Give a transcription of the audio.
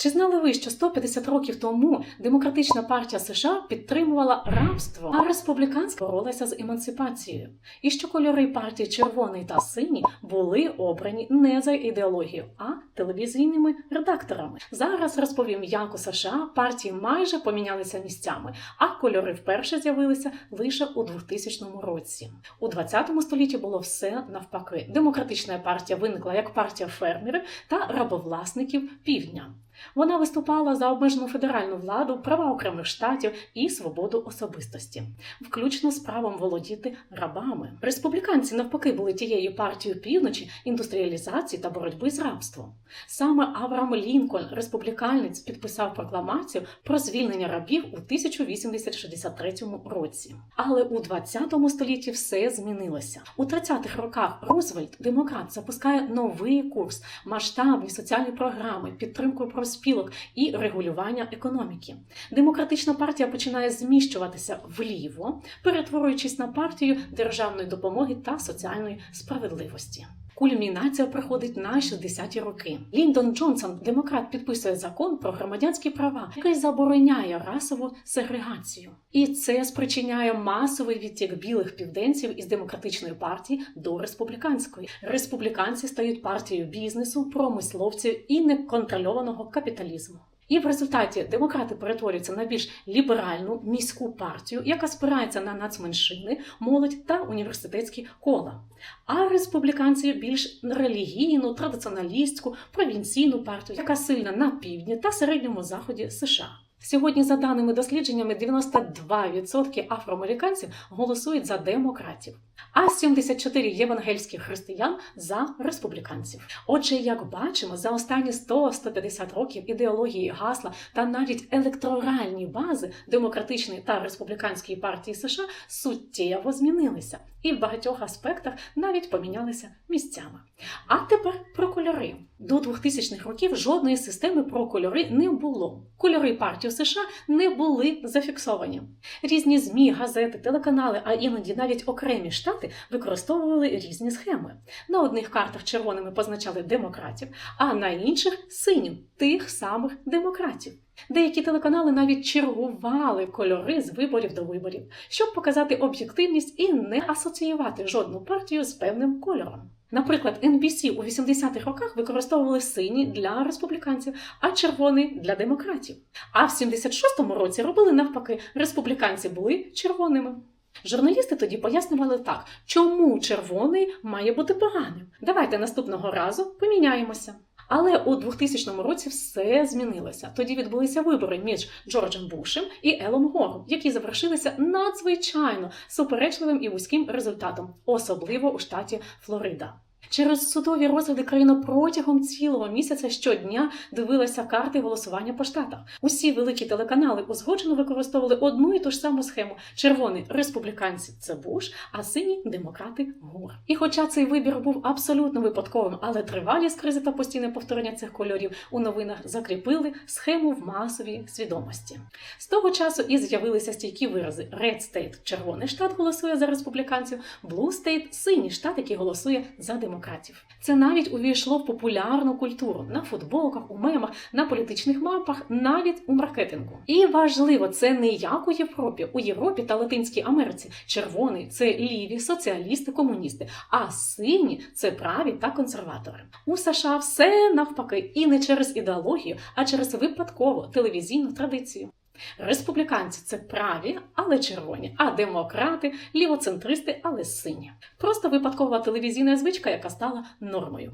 Чи знали ви, що 150 років тому демократична партія США підтримувала рабство, а республіканська боролася з емансипацією, і що кольори партії червоний та синій були обрані не за ідеологією, а телевізійними редакторами? Зараз розповім, як у США партії майже помінялися місцями, а кольори вперше з'явилися лише у 2000 році. У 20 столітті було все навпаки. Демократична партія виникла як партія фермерів та рабовласників півдня. Вона виступала за обмежену федеральну владу, права окремих штатів і свободу особистості, включно з правом володіти рабами. Республіканці навпаки були тією партією півночі індустріалізації та боротьби з рабством. Саме Авраам Лінкольн, республіканець, підписав прокламацію про звільнення рабів у 1863 році. Але у 20 столітті все змінилося. У 30-х роках Рузвельт, демократ, запускає новий курс, масштабні соціальні програми, підтримку профспілок і регулювання економіки. Демократична партія починає зміщуватися вліво, перетворюючись на партію державної допомоги та соціальної справедливості. Кульмінація приходить на 60-ті роки. Ліндон Джонсон, демократ, підписує закон про громадянські права, який забороняє расову сегрегацію. І це спричиняє масовий відтік білих південців із демократичної партії до республіканської. Республіканці стають партією бізнесу, промисловців і неконтрольованого капіталізму. І в результаті демократи перетворюються на більш ліберальну міську партію, яка спирається на нацменшини, молодь та університетські кола. А республіканці більш релігійну, традиціоналістську, провінційну партію, яка сильна на півдні та середньому заході США. Сьогодні, за даними дослідженнями, 92% афроамериканців голосують за демократів, а 74 євангельських християн за республіканців. Отже, як бачимо, за останні 100-150 років ідеології, гасла та навіть електоральні бази демократичної та республіканської партії США суттєво змінилися і в багатьох аспектах навіть помінялися місцями. А тепер про кольори. До 2000-х років жодної системи про кольори не було. Кольори партії США не були зафіксовані. Різні ЗМІ, газети, телеканали, а іноді навіть окремі штати використовували різні схеми. На одних картах червоними позначали демократів, а на інших синім тих самих демократів. Деякі телеканали навіть чергували кольори з виборів до виборів, щоб показати об'єктивність і не асоціювати жодну партію з певним кольором. Наприклад, NBC у 80-х роках використовували синій для республіканців, а червоний для демократів. А в 76-му році робили навпаки, республіканці були червоними. Журналісти тоді пояснювали так, чому червоний має бути поганим. Давайте наступного разу поміняємося. Але у 2000 році все змінилося. Тоді відбулися вибори між Джорджем Бушем і Елом Гором, які завершилися надзвичайно суперечливим і вузьким результатом, особливо у штаті Флорида. Через судові розгляди країна протягом цілого місяця щодня дивилася карти голосування по штатах. Усі великі телеканали узгоджено використовували одну і ту ж саму схему: червоний республіканці це Буш, а сині демократи Гор. І хоча цей вибір був абсолютно випадковим, але тривалість кризи та постійне повторення цих кольорів у новинах закріпили схему в масовій свідомості. З того часу і з'явилися стійкі вирази: Red State – червоний штат голосує за республіканців, Blue State – синій штат, який голосує за демократів. Це навіть увійшло в популярну культуру на футболках, у мемах, на політичних мапах, навіть у маркетингу. І важливо, це не як у Європі. У Європі та Латинській Америці червоний це ліві соціалісти, комуністи, а сині це праві та консерватори. У США все навпаки, і не через ідеологію, а через випадкову телевізійну традицію. Республіканці це праві, але червоні, а демократи лівоцентристи, але сині. Просто випадкова телевізійна звичка, яка стала нормою.